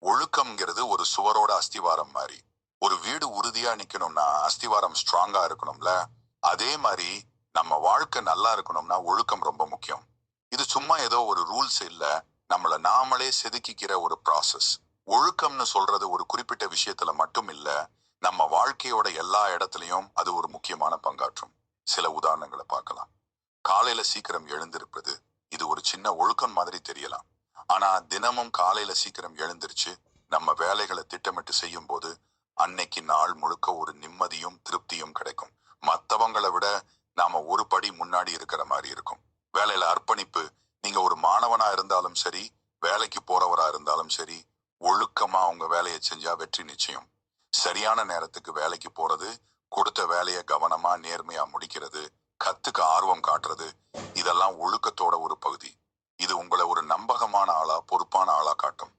ஒழுக்கம்ங்கிறது ஒரு சுவரோட அஸ்திவாரம் மாதிரி. ஒரு வீடு உறுதியா நிக்கணும்னா அஸ்திவாரம் ஸ்ட்ராங்கா இருக்கணும்ல? அதே மாதிரி நம்ம வாழ்க்கை நல்லா இருக்கணும்னா ஒழுக்கம் ரொம்ப முக்கியம். இது சும்மா ஏதோ ஒரு ரூல்ஸ் இல்ல. நம்மள நாமளே செதுக்கிக்கிற ஒரு ப்ராசஸ் ஒழுக்கம்னு சொல்றது ஒரு குறிப்பிட்ட விஷயத்துல மட்டும் இல்ல. நம்ம வாழ்க்கையோட எல்லா இடத்துலயும் அது ஒரு முக்கியமான பங்காற்றும். சில உதாரணங்களை பார்க்கலாம். காலையில சீக்கிரம் எழுந்திருப்பது இது ஒரு சின்ன ஒழுக்கம் மாதிரி தெரியலாம். ஆனா தினமும் காலையில சீக்கிரம் எழுந்திருச்சு நம்ம வேலைகளை திட்டமிட்டு செய்யும் போது அன்னைக்கு நாள் முழுக்க ஒரு நிம்மதியும் திருப்தியும் கிடைக்கும். மத்தவங்களை விட நாம ஒரு படி முன்னாடி இருக்கிற மாதிரி இருக்கும். வேலையில அர்ப்பணிப்பு நீங்க ஒரு மாணவனா இருந்தாலும் சரி வேலைக்கு போறவரா இருந்தாலும் சரி ஒழுக்கமா அவங்க வேலையை செஞ்சா வெற்றி நிச்சயம். சரியான நேரத்துக்கு வேலைக்கு போறது கொடுத்த வேலையை கவனமா நேர்மையா முடிக்கிறது கத்துக்கு ஆர்வம் காட்டுறது இதெல்லாம் ஒழுக்கத்தோட ஒரு பகுதி இது உங்களை ஒரு நம்பகமான ஆளா பொறுப்பான ஆளா காட்டும்.